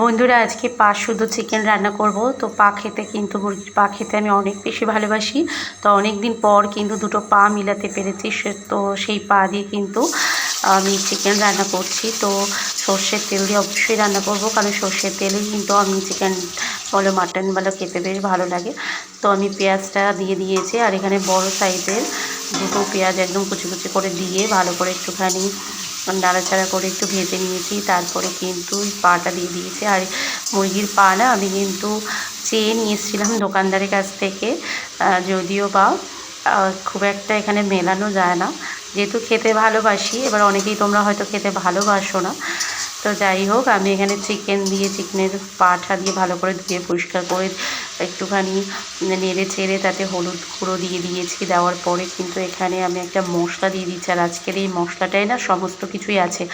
বন্ধুরা, আজকে পা শুধু চিকেন রান্না করব। তো পা খেতে কিন্তু মুরগির পা খেতে আমি অনেক বেশি ভালোবাসি। তো অনেক দিন পর কিন্তু দুটো পা মিলাতে পেরেছি, সে, তো সেই পা দিয়ে কিন্তু আমি চিকেন রান্না করছি। তো সর্ষের তেল দিয়ে অবশ্যই রান্না করব, কারণ সর্ষের তেলেই কিন্তু আমি চিকেন বলো মাটন বলো, খেতে বেশ ভালো লাগে। তো আমি পেঁয়াজটা দিয়ে দিয়েছি, আর এখানে বড় সাইজের দুটো পেঁয়াজ একদম কুচি কুচি করে দিয়ে ভালো করে একটুখানি নাড়াচাড়া করে একটু ভেজে নিয়েছি, তারপরে কিন্তু পাটা দিয়ে দিয়েছি। আর মুরগির পা না আমি কিন্তু চেয়ে নিয়ে এসেছিলাম দোকানদারের কাছ থেকে যদিও বা খুব একটা এখানে মেলানো যায় না। যেহেতু খেতে ভালোবাসি, এবার অনেকেই তোমরা হয়তো খেতে ভালোবাসো না। তো যাই হোক, আমি এখানে চিকেন দিয়ে চিকেনের পাঠা দিয়ে ভালো করে ধুয়ে পরিষ্কার করে একটুখানি নেড়ে ছেড়ে তাতে হলুদ গুঁড়ো দিয়ে দিয়েছি, দেওয়ার পরে কিন্তু এখানে আমি একটা মশলা দিয়ে দিচ্ছি। আর আজকের এই মশলাটাই না সমস্ত কিছুই আছে।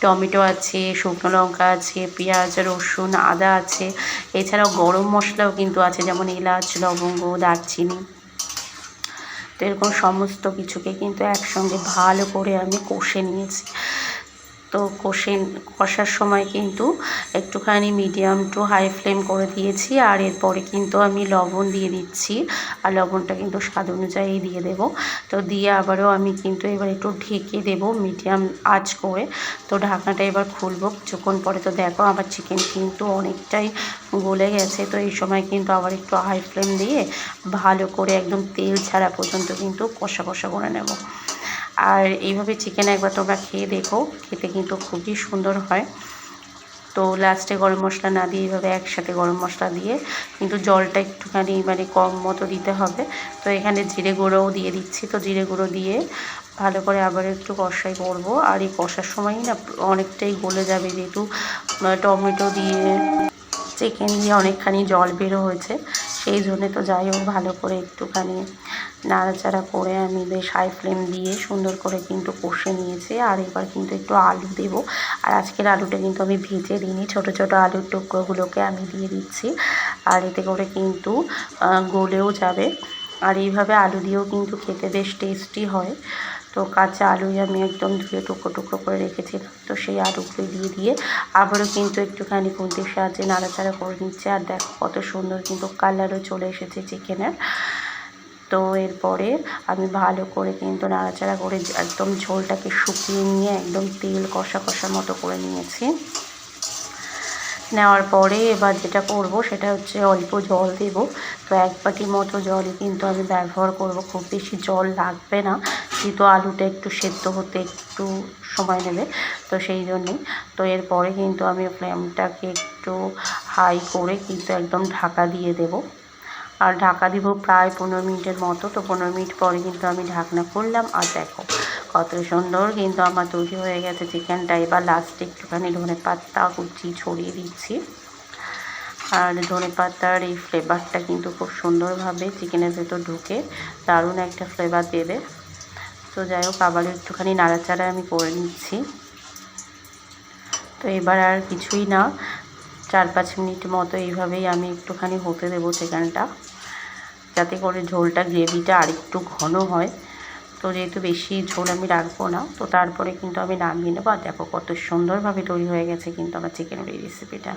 টমেটো আছে, শুকনো লঙ্কা আছে, পেঁয়াজ, রসুন, আদা আছে। এছাড়াও গরম মশলাও কিন্তু আছে, যেমন এলাচ, লবঙ্গ, দারচিনি। তো এরকম সমস্ত কিছুকে কিন্তু একসঙ্গে ভালো করে আমি কষে নিয়েছি। তো কষে, কষার সময় কিন্তু একটুখানি মিডিয়াম টু হাই ফ্লেম করে দিয়েছি আর এরপরে কিন্তু আমি লবণ দিয়ে দিচ্ছি আর লবণটা কিন্তু স্বাদ অনুযায়ী দিয়ে দেব। তো দিয়ে আবারও আমি কিন্তু এবার একটু ঢেকে দেব মিডিয়াম আঁচ করে। তো ঢাকনাটা এবার খুলবো কিছুক্ষণ পরে। তো দেখো আমার চিকেন কিন্তু অনেকটাই গলে গেছে। তো এই সময় কিন্তু আবার একটু হাই ফ্লেম দিয়ে ভালো করে একদম তেল ছাড়া পর্যন্ত কিন্তু কষা কষা করে নেব। আর এইভাবে চিকেন একবার তোমরা খেয়ে দেখো, খেতে কিন্তু খুবই সুন্দর হয়। তো লাস্টে গরম মশলা না দিয়ে এইভাবে একসাথে গরম মশলা দিয়ে কিন্তু জলটা একটুখানি মানে কম মতো দিতে হবে। তো এখানে জিরে গুঁড়োও দিয়ে দিচ্ছি। তো জিরে গুঁড়ো দিয়ে ভালো করে আবার একটু কষাই করব। আর এই কষার সময়ই না অনেকটাই গলে যাবে যেহেতু টমেটো দিয়ে চিকেন দিয়ে অনেকখানি জল বেরো হয়েছে। সেই জন্যে তো যাই হোক ভালো করে একটুখানি নাড়াচাড়া করে আমি বেশ হাই ফ্লেম দিয়ে সুন্দর করে কিন্তু কষে নিয়েছি। আর এবার কিন্তু একটু আলু দেব। আর আজকের আলুটা কিন্তু আমি ভেজে দিইনি। ছোটো ছোটো আলুর টুকরোগুলোকে আমি দিয়ে দিচ্ছি। আর এতে করে কিন্তু গলেও যাবে। আর এইভাবে আলু দিয়েও কিন্তু খেতে বেশ টেস্টি হয়। তো কাঁচা আলুই আমি একদম ধুয়ে টুকরো টুকরো করে রেখেছিলাম। তো সেই আলুগুলো দিয়ে দিয়ে আবারও কিন্তু একটুখানি খুন্তির সাহায্যে নাড়াচাড়া করে নিচ্ছে। আর দেখো কত সুন্দর কিন্তু কালারও চলে এসেছে চিকেনের তো এরপরে আমি ভালো করে কিন্তু নাড়াচাড়া করে একদম ঝোলটাকে শুকিয়ে নিয়ে একদম তেল কষা কষার মতো করে নিয়েছি। নেওয়ার পরে এবার যেটা করব সেটা হচ্ছে অল্প জল দেব। তো এক বাটি মতো জলই কিন্তু আমি ব্যবহার করব, খুব বেশি জল লাগবে না। যেহেতু আলুটা একটু সেদ্ধ হতে একটু সময় নেবে, তো সেই জন্যেই তো এরপরে কিন্তু আমি ফ্লেমটাকে একটু হাই করে কিন্তু একদম ঢাকা দিয়ে দেবো। আর ঢাকা দিব প্রায় পনেরো মিনিটের মতো। তো পনেরো মিনিট পরে কিন্তু আমি ঢাকনা করলাম আর দেখো কত সুন্দর কিন্তু আমার তৈরি হয়ে গেছে চিকেনটা। এবার লাস্টে একটুখানি ধনে পাতা কুচি ছড়িয়ে দিচ্ছি। আর ধনে পাতার এই ফ্লেভারটা কিন্তু খুব সুন্দরভাবে চিকেনের ভেতর ঢুকে দারুণ একটা ফ্লেভার দেবে। তো যাই হোক, আবার একটুখানি নাড়াচাড়া আমি করে নিচ্ছি। তো এবার আর কিছুই না। চার পাঁচ মিনিট মতো এইভাবেই আমি একটুখানি হতে দেব চিকেনটা যাতে করে ঝোলটা গ্রেভিটা আরেকটু ঘন হয়। তো যেহেতু বেশি ঝোল আমি রাখব না, তো তারপরে কিন্তু আমি নামিয়ে নেব। আর দেখো কত সুন্দরভাবে তৈরি হয়ে গেছে কিন্তু আমার চিকেন রেসিপিটা